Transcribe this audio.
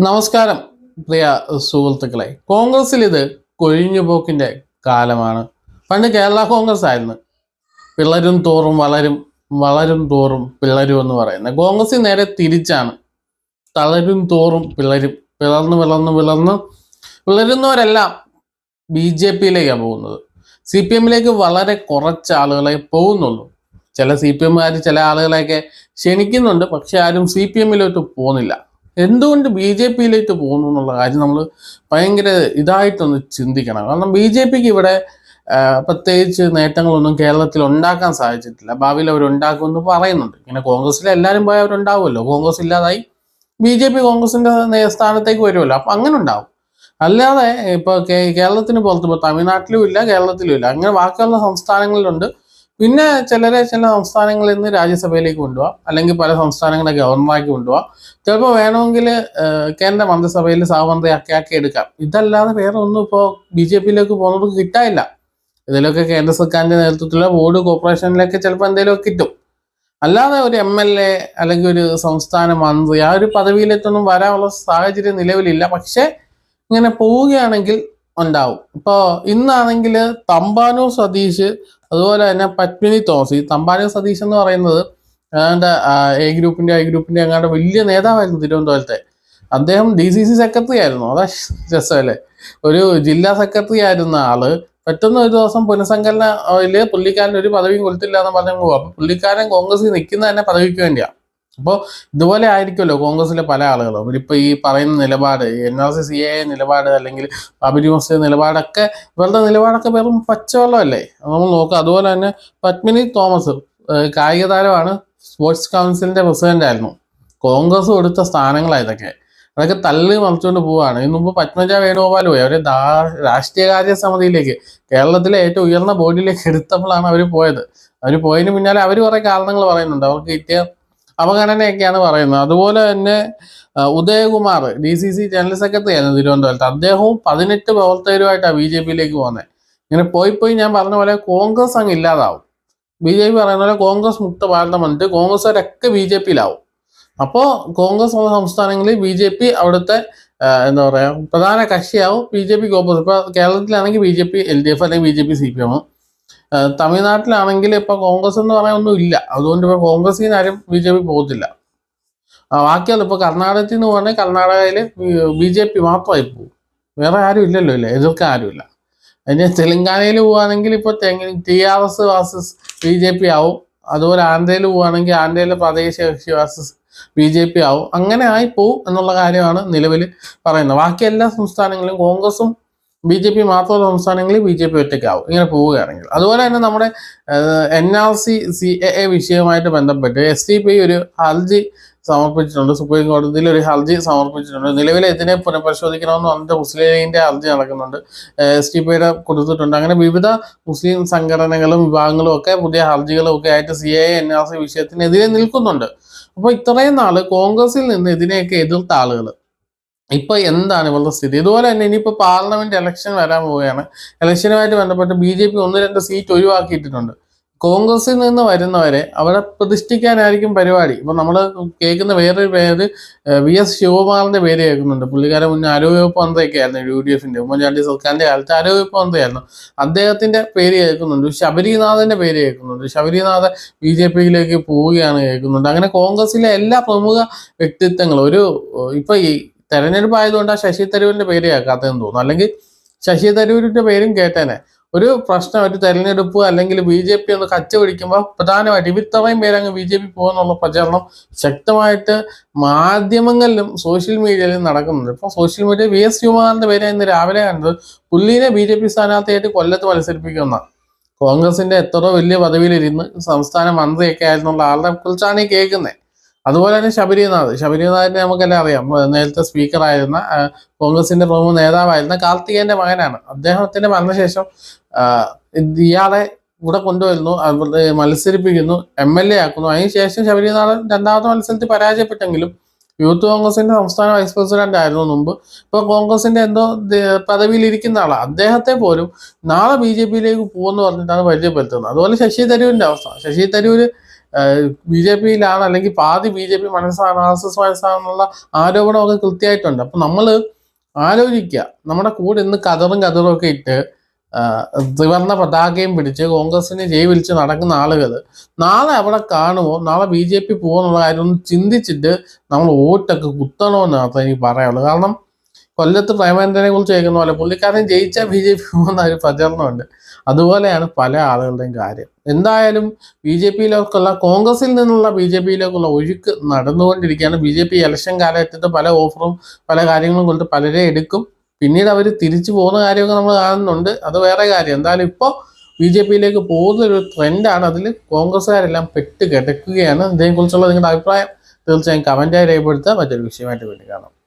നമസ്കാരം പ്രിയ സുഹൃത്തുക്കളെ. കോൺഗ്രസിൽ ഇത് കൊഴിഞ്ഞുപോക്കിന്റെ കാലമാണ്. പണ്ട് കേരള കോൺഗ്രസ് ആയിരുന്നു. പിള്ളരും തോറും വളരും വളരും തോറും പിള്ളരും എന്ന് പറയുന്നത് കോൺഗ്രസ് നേരെ തിരിച്ചാണ്. തളരും തോറും പിള്ളരും പിളർന്ന് പിളർന്ന് പിളർന്ന് പിളരുന്നവരെല്ലാം ബി ജെ പിയിലേക്കാണ് പോകുന്നത്. സി പി എമ്മിലേക്ക് വളരെ കുറച്ച് ആളുകളെ പോകുന്നുള്ളൂ. ചില സി പി എമ്മുകാർ ചില ആളുകളെയൊക്കെ ക്ഷണിക്കുന്നുണ്ട് പക്ഷെ ആരും സി പി എമ്മിലോട്ട് പോകുന്നില്ല. എന്തുകൊണ്ട് ബി ജെ പിയിലേക്ക് പോകുന്നു എന്നുള്ള കാര്യം നമ്മൾ ഭയങ്കര ഇതായിട്ടൊന്ന് ചിന്തിക്കണം. കാരണം ബി ജെ പിക്ക് ഇവിടെ പ്രത്യേകിച്ച് നേട്ടങ്ങളൊന്നും കേരളത്തിൽ ഉണ്ടാക്കാൻ സാധിച്ചിട്ടില്ല. ഭാവിയിൽ അവർ ഉണ്ടാക്കുമെന്ന് പറയുന്നുണ്ട്. ഇങ്ങനെ കോൺഗ്രസ്സിൽ എല്ലാവരും പോയി അവരുണ്ടാവുമല്ലോ. കോൺഗ്രസ് ഇല്ലാതായി ബി ജെ പി കോൺഗ്രസിന്റെ സ്ഥാനത്തേക്ക് വരുമല്ലോ. അപ്പൊ അങ്ങനെ ഉണ്ടാവും. അല്ലാതെ ഇപ്പൊ കേരളത്തിന് പുറത്ത് ഇപ്പൊ തമിഴ്നാട്ടിലും ഇല്ല കേരളത്തിലും ഇല്ല. അങ്ങനെ ബാക്കിയുള്ള സംസ്ഥാനങ്ങളിലുണ്ട്. പിന്നെ ചിലരെ ചില സംസ്ഥാനങ്ങളിൽ നിന്ന് രാജ്യസഭയിലേക്ക് കൊണ്ടുപോകാം അല്ലെങ്കിൽ പല സംസ്ഥാനങ്ങളെ ഗവർണറാക്കി കൊണ്ടുപോകാം ചിലപ്പോൾ വേണമെങ്കിൽ കേന്ദ്ര മന്ത്രിസഭയിൽ സഹമന്ത്രിയാക്കി ആക്കി എടുക്കാം. ഇതല്ലാതെ വേറെ ഒന്നും ഇപ്പോൾ ബി ജെ പിയിലേക്ക് പോകുന്നവർക്ക് കിട്ടാനില്ല. ഇതിലൊക്കെ കേന്ദ്ര സർക്കാരിന്റെ നേതൃത്വത്തിലുള്ള ബോർഡ് കോർപ്പറേഷനിലൊക്കെ ചിലപ്പോൾ എന്തെങ്കിലുമൊക്കെ കിട്ടും. അല്ലാതെ ഒരു എം എൽ എ അല്ലെങ്കിൽ ഒരു സംസ്ഥാന മന്ത്രി ആ ഒരു പദവിയിലേക്കൊന്നും വരാനുള്ള സാഹചര്യം നിലവിലില്ല. പക്ഷേ ഇങ്ങനെ പോവുകയാണെങ്കിൽ ഉണ്ടാവും. ഇപ്പോൾ ഇന്നാണെങ്കിൽ തമ്പാനൂർ സതീഷ് അതുപോലെ തന്നെ പത്മിനി തോമസ്. ഈ തമ്പാനൂർ സതീഷ് എന്ന് പറയുന്നത് ഏതാണ്ട് എ ഗ്രൂപ്പിന്റെ ഐ ഗ്രൂപ്പിന്റെ അങ്ങാണ്ട് വലിയ നേതാവായിരുന്നു തിരുവനന്തപുരത്തെ. അദ്ദേഹം ഡി സി സി സെക്രട്ടറി ആയിരുന്നു. അതാ രസമല്ലേ? ഒരു ജില്ലാ സെക്രട്ടറി ആയിരുന്ന ആൾ പെട്ടെന്ന് ഒരു ദിവസം പുനഃസംഘടനയിൽ പുള്ളിക്കാരൻ ഒരു പദവിയും കൊടുത്തില്ല എന്ന് പറഞ്ഞു പോകും അപ്പൊ പുള്ളിക്കാരൻ കോൺഗ്രസിൽ നിൽക്കുന്ന തന്നെ പദവിക്ക് വേണ്ടിയാ. അപ്പോൾ ഇതുപോലെ ആയിരിക്കുമല്ലോ കോൺഗ്രസിലെ പല ആളുകളും. അവരിപ്പോ ഈ പറയുന്ന നിലപാട് N R C C A നിലപാട് അല്ലെങ്കിൽ ബാബരി മസ്ജിദ് നിലപാടൊക്കെ ഇവരുടെ നിലപാടൊക്കെ വെറും പച്ചവെള്ളമല്ലേ? നമ്മൾ നോക്കുക. അതുപോലെ തന്നെ പത്മിനി തോമസ് കായിക താരമാണ്. സ്പോർട്സ് കൗൺസിലിന്റെ പ്രസിഡന്റ് ആയിരുന്നു കോൺഗ്രസ് കൊടുത്ത സ്ഥാനങ്ങളാണ് ഇതൊക്കെ. അതൊക്കെ തള്ളി മറിച്ചുകൊണ്ട് പോവുകയാണ്. ഇതിനു മുമ്പ് പത്മജ വേണുഗോപാൽ പോയി. അവരെ രാഷ്ട്രീയകാര്യ സമിതിയിലേക്ക് കേരളത്തിലെ ഏറ്റവും ഉയർന്ന ബോർഡിലേക്ക് എടുത്തപ്പോഴാണ് അവർ പോയത്. അവർ പോയതിന് പിന്നാലെ അവർ കുറേ കാരണങ്ങൾ പറയുന്നുണ്ട്. അവർക്ക് കിട്ടിയ അവഗണനയൊക്കെയാണ് പറയുന്നത്. അതുപോലെ തന്നെ Udayakumar D C C general secretary ആയിരുന്നു തിരുവനന്തപുരത്ത്. അദ്ദേഹവും പതിനെട്ട് പ്രവർത്തകരുമായിട്ടാണ് ബി ജെ പിയിലേക്ക് പോകുന്നത് ഇങ്ങനെ പോയി പോയി ഞാൻ പറഞ്ഞ പോലെ കോൺഗ്രസ് അങ്ങ് ഇല്ലാതാവും. ബി ജെ പി പറയുന്ന പോലെ കോൺഗ്രസ് മുക്ത ഭാരതം വന്നിട്ട് കോൺഗ്രസ്സുകാരൊക്കെ ബി ജെ പിയിലാവും അപ്പോൾ കോൺഗ്രസ് ഉള്ള സംസ്ഥാനങ്ങളിൽ ബി ജെ പി അവിടുത്തെ എന്താ പറയുക പ്രധാന കക്ഷിയാവും. ബി ജെ പിക്ക് ഓപ്പോസിറ്റ് ഇപ്പോൾ കേരളത്തിലാണെങ്കിൽ B J P L D F അല്ലെങ്കിൽ B J P C P M തമിഴ്നാട്ടിലാണെങ്കിൽ ഇപ്പൊ കോൺഗ്രസ് എന്ന് പറയാൻ ഒന്നും ഇല്ല. അതുകൊണ്ട് ഇപ്പൊ കോൺഗ്രസിൽ നിന്ന് ആരും ബി ജെ പി പോകത്തില്ല. ബാക്കിയത് ഇപ്പൊ കർണാടകത്തിൽ നിന്ന് പറഞ്ഞാൽ കർണാടകയിൽ ബി ജെ പി മാത്രമായി പോകും. വേറെ ആരും ഇല്ലല്ലോ ഇല്ല എതിർക്കാൻ ആരുമില്ല അതിന് തെലങ്കാനയിൽ പോവുകയാണെങ്കിൽ ഇപ്പൊ T R S versus B J P ആവും. അതുപോലെ ആന്ധ്രയിൽ പോവുകയാണെങ്കിൽ ആന്ധ്രയിലെ പ്രാദേശിക കക്ഷി വാസസ് ബി ജെ പി ആവും. അങ്ങനെ ആയി പോവും എന്നുള്ള കാര്യമാണ് നിലവിൽ പറയുന്നത്. ബാക്കി എല്ലാ സംസ്ഥാനങ്ങളിലും കോൺഗ്രസും ബി ജെ പി മാത്രമുള്ള സംസ്ഥാനങ്ങളിൽ ബി ജെ പി ഒറ്റയ്ക്കാവും. ഇങ്ങനെ പോവുകയാണെങ്കിൽ. അതുപോലെ തന്നെ നമ്മുടെ N R C C A A വിഷയവുമായിട്ട് ബന്ധപ്പെട്ട് എസ് ഡി പി ഒരു ഹർജി സമർപ്പിച്ചിട്ടുണ്ട്. സുപ്രീം കോടതിയിൽ ഒരു ഹർജി സമർപ്പിച്ചിട്ടുണ്ട്. നിലവിൽ ഇതിനെ പുനഃപരിശോധിക്കണമെന്ന് പറഞ്ഞിട്ട് മുസ്ലിം ലീഗിന്റെ ഹർജി നടക്കുന്നുണ്ട്. എസ് ടി പിയുടെ കൊടുത്തിട്ടുണ്ട്. അങ്ങനെ വിവിധ മുസ്ലിം സംഘടനകളും വിഭാഗങ്ങളും ഒക്കെ പുതിയ ഹർജികളും ഒക്കെ ആയിട്ട് C A N R C വിഷയത്തിനെതിരെ നിൽക്കുന്നുണ്ട്. അപ്പോൾ ഇത്രയും നാൾ കോൺഗ്രസിൽ നിന്ന് ഇതിനെയൊക്കെ എതിർത്ത ആളുകൾ ഇപ്പൊ എന്താണ് ഇവളുടെ സ്ഥിതി? ഇതുപോലെ തന്നെ ഇനിയിപ്പോ പാർലമെന്റ് ഇലക്ഷൻ വരാൻ പോവുകയാണ്. ഇലക്ഷനുമായിട്ട് ബന്ധപ്പെട്ട് ബി ജെ പി ഒന്ന് രണ്ട് സീറ്റ് ഒഴിവാക്കിയിട്ടുണ്ട് കോൺഗ്രസിൽ നിന്ന് വരുന്നവരെ അവിടെ പ്രതിഷ്ഠിക്കാനായിരിക്കും പരിപാടി. ഇപ്പൊ നമ്മൾ കേൾക്കുന്ന വേറൊരു പേര് വി എസ് ശിവകുമാറിന്റെ പേര് കേൾക്കുന്നുണ്ട്. പുള്ളിക്കാരൻ മുന്നേ ആരോഗ്യവകുപ്പ് മന്ത്രിയൊക്കെ ആയിരുന്നു യു ഡി എഫിന്റെ. ഉമ്മൻചാണ്ടി സർക്കാരിന്റെ കാലത്ത് ആരോഗ്യവകുപ്പ് മന്ത്രിയായിരുന്നു. അദ്ദേഹത്തിന്റെ പേര് കേൾക്കുന്നുണ്ട്. ശബരിനാഥന്റെ പേര് കേൾക്കുന്നുണ്ട്. ശബരിനാഥ് ബി ജെ പിയിലേക്ക് പോവുകയാണ് കേൾക്കുന്നുണ്ട്. അങ്ങനെ കോൺഗ്രസിലെ എല്ലാ പ്രമുഖ വ്യക്തിത്വങ്ങളും ഒരു ഇപ്പൊ ഈ തെരഞ്ഞെടുപ്പ് ആയതുകൊണ്ട് ആ ശശി തരൂരിന്റെ പേര് കേൾക്കാത്തതെന്ന് തോന്നുന്നു. അല്ലെങ്കിൽ ശശി തരൂരിന്റെ പേരും കേട്ടേനെ. ഒരു പ്രശ്നം ഒരു തെരഞ്ഞെടുപ്പ് അല്ലെങ്കിൽ ബി ജെ പി ഒന്ന് കച്ച പിടിക്കുമ്പോൾ പ്രധാനമായിട്ട് ഇവർ ഇത്രയും പേര് അങ്ങ് ബി ജെ പി പോകുന്നുള്ള പ്രചരണം ശക്തമായിട്ട് മാധ്യമങ്ങളിലും സോഷ്യൽ മീഡിയയിലും നടക്കുന്നുണ്ട്. ഇപ്പൊ സോഷ്യൽ മീഡിയ വി എസ് ശിവകുമാറിന്റെ പേര് ഇന്ന് രാവിലെ കണ്ടത് പുള്ളീനെ ബി ജെ പി സ്ഥാനാർത്ഥിയായിട്ട് കൊല്ലത്ത് മത്സരിപ്പിക്കുന്ന കോൺഗ്രസിന്റെ എത്രയോ വലിയ പദവിയിലിരുന്ന് സംസ്ഥാന മന്ത്രിയൊക്കെ ആയിരുന്നുള്ള ആളുടെ കുറിച്ചാണ് ഈ കേൾക്കുന്നത് അതുപോലെ തന്നെ ശബരിനാഥ്. ശബരിനാഥിനെ നമുക്കെല്ലാം അറിയാം. നേരത്തെ സ്പീക്കറായിരുന്ന കോൺഗ്രസിന്റെ പ്രമുഖ നേതാവായിരുന്ന കാർത്തികേയന്റെ മകനാണ്. അദ്ദേഹത്തിന്റെ മരണശേഷം ഇയാളെ ഇവിടെ കൊണ്ടുവരുന്നു മത്സരിപ്പിക്കുന്നു എം എൽ എ ആക്കുന്നു. അതിനുശേഷം ശബരിനാഥൻ രണ്ടാമത്തെ മത്സരത്തിൽ പരാജയപ്പെട്ടെങ്കിലും യൂത്ത് കോൺഗ്രസിന്റെ സംസ്ഥാന വൈസ് പ്രസിഡന്റ് ആയിരുന്നു മുമ്പ്. ഇപ്പൊ കോൺഗ്രസിന്റെ എന്തോ പദവിയിൽ ഇരിക്കുന്ന ആളാണ് അദ്ദേഹത്തെ പോലും നാളെ ബി ജെ പിയിലേക്ക് പോകുമെന്ന് പറഞ്ഞിട്ടാണ് പരിചയപ്പെടുത്തുന്നത്. അതുപോലെ ശശി തരൂരിന്റെ അവസ്ഥ. ശശി തരൂര് ബി ജെ പിയിലാണ് അല്ലെങ്കിൽ പാതി ബി ജെ പി മനസ്സാണ് ആർ എസ് എസ് മനസ്സാണെന്നുള്ള ആരോപണമൊക്കെ കൃത്യമായിട്ടുണ്ട്. അപ്പൊ നമ്മൾ ആലോചിക്കുക. നമ്മുടെ കൂടെ ഇന്ന് കതറും കതറും ഒക്കെ ഇട്ട് ത്രിവർണ പതാകയും പിടിച്ച് കോൺഗ്രസിനെ ജയ് വിളിച്ച് നടക്കുന്ന ആളുകൾ നാളെ അവിടെ കാണുമോ? നാളെ ബി ജെ പി പോകുന്നുള്ള കാര്യം ഒന്ന് ചിന്തിച്ചിട്ട് നമ്മൾ വോട്ടൊക്കെ കുത്തണമെന്ന് മാത്രമേ എനിക്ക് പറയുള്ളൂ കാരണം കൊല്ലത്ത് പ്രേമാനന്ദനെ കുറിച്ച് കേൾക്കുന്ന പോലെ പുള്ളിക്കാരൻ ജയിച്ചാൽ ബി ജെ പി പോകുന്ന ഒരു പ്രചരണമുണ്ട്. അതുപോലെയാണ് പല ആളുകളുടെയും കാര്യം. എന്തായാലും ബി ജെ പിയിലേക്കുള്ള കോൺഗ്രസിൽ നിന്നുള്ള ബി ജെ പിയിലേക്കുള്ള ഒഴുക്ക് നടന്നുകൊണ്ടിരിക്കുകയാണ്. ബി ജെ പി ഇലക്ഷൻ കാലഘട്ടത്തിൽ പല ഓഫറും പല കാര്യങ്ങളും കൊണ്ട് പലരെ എടുക്കും. പിന്നീട് അവർ തിരിച്ചു പോകുന്ന കാര്യമൊക്കെ നമ്മൾ കാണുന്നുണ്ട്. അത് വേറെ കാര്യം. എന്തായാലും ഇപ്പോൾ ബി ജെ പിയിലേക്ക് പോകുന്ന ഒരു ട്രെൻഡാണ്. അതിൽ കോൺഗ്രസ്സുകാരെല്ലാം പെട്ട് കിടക്കുകയാണ്. ഇതിനെക്കുറിച്ചുള്ള നിങ്ങളുടെ അഭിപ്രായം തീർച്ചയായും കമന്റായി രേഖപ്പെടുത്തുക. മറ്റൊരു വിഷയമായിട്ട് വേണ്ടി കാണാം.